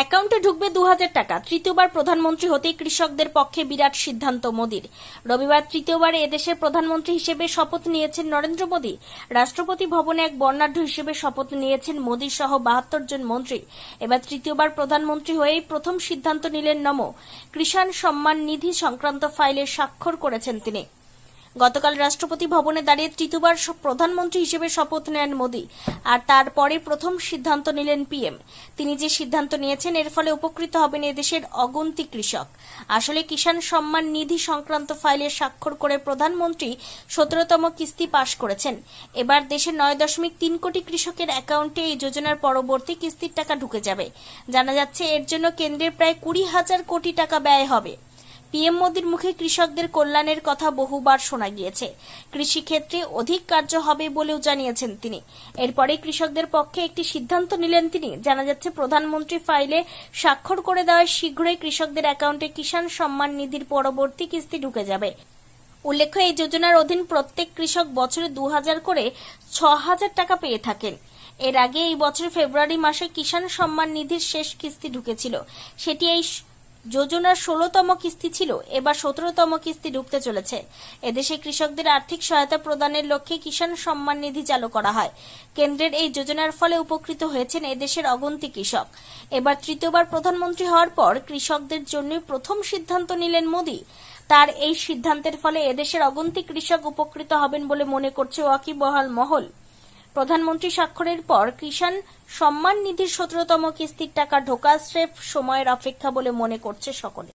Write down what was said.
অ্যাকাউন্টে ঢুকবে দু হাজার টাকা। তৃতীয়বার প্রধানমন্ত্রী হতেই কৃষকদের পক্ষে বিরাট সিদ্ধান্ত মোদীর। রবিবার তৃতীয়বার এদেশের প্রধানমন্ত্রী হিসেবে শপথ নিয়েছেন নরেন্দ্র মোদী। রাষ্ট্রপতি ভবনে এক বর্ণাঢ্য হিসেবে শপথ নিয়েছেন মোদী সহ বাহাত্তর জন মন্ত্রী। এবার তৃতীয়বার প্রধানমন্ত্রী হয়েই প্রথম সিদ্ধান্ত নিলেন নমো। কৃষাণ সম্মান নিধি সংক্রান্ত ফাইলে স্বাক্ষর করেছেন তিনি। গতকাল রাষ্ট্রপতি ভবনে দাঁড়িয়ে তৃতীয়বার প্রধানমন্ত্রী হিসেবে শপথ নেন মোদী। আর তারপরে প্রথম সিদ্ধান্ত নিলেন পিএম। তিনি যে সিদ্ধান্ত নিয়েছেন, এর ফলে উপকৃত হবেন এদেশের অগন্তি কৃষক। আসলে কিষাণ সম্মান নিধি সংক্রান্ত ফাইলে স্বাক্ষর করে প্রধানমন্ত্রী সতেরোতম কিস্তি পাশ করেছেন। এবার দেশের নয় দশমিক তিন কোটি কৃষকের অ্যাকাউন্টে এই যোজনার পরবর্তী কিস্তির টাকা ঢুকে যাবে। জানা যাচ্ছে, এর জন্য কেন্দ্রের প্রায় কুড়ি হাজার কোটি টাকা ব্যয় হবে। পিএম মোদীর মুখে কৃষকদের কল্যাণের কথা বহুবার শোনা গিয়েছে। কৃষিক্ষেত্রে অধিক কার্য হবে বলেও জানিয়েছেন তিনি। এরপরে কৃষকদের পক্ষে একটি সিদ্ধান্ত নিলেন তিনি। জানা যাচ্ছে, প্রধানমন্ত্রী ফাইলে স্বাক্ষর করে দেওয়ায় শীঘ্রই কৃষকদের অ্যাকাউন্টে কিষাণ সম্মান নিধির পরবর্তী কিস্তি ঢুকে যাবে। উল্লেখ্য, এই যোজনার অধীন প্রত্যেক কৃষক বছরে দু হাজার করে ছ হাজার টাকা পেয়ে থাকেন। এর আগে এই বছর ফেব্রুয়ারি মাসে কিষাণ সম্মান নিধির শেষ কিস্তি ঢুকেছিল। সেটি এই যোজনার ষোলতম কিস্তি ছিল, এবার সতেরোতম কিস্তি ঢুকতে চলেছে। এদেশে কৃষকদের আর্থিক সহায়তা প্রদানের লক্ষ্যে কিষাণ সম্মান নিধি চালু করা হয়। কেন্দ্রের এই যোজনার ফলে উপকৃত হয়েছেন এদেশের অগন্তি কৃষক। এবার তৃতীয়বার প্রধানমন্ত্রী হওয়ার পর কৃষকদের জন্য প্রথম সিদ্ধান্ত নিলেন মোদী। তার এই সিদ্ধান্তের ফলে এদেশের অগন্তি কৃষক উপকৃত হবেন বলে মনে করছে ওয়াকিবহাল মহল। প্রধানমন্ত্রী স্বাক্ষরের পর কিষাণ সম্মান নিধির সতেরোতম কিস্তির টাকা ঢোকা স্রেফ সময়ের অপেক্ষা বলে মনে করছে সকলে।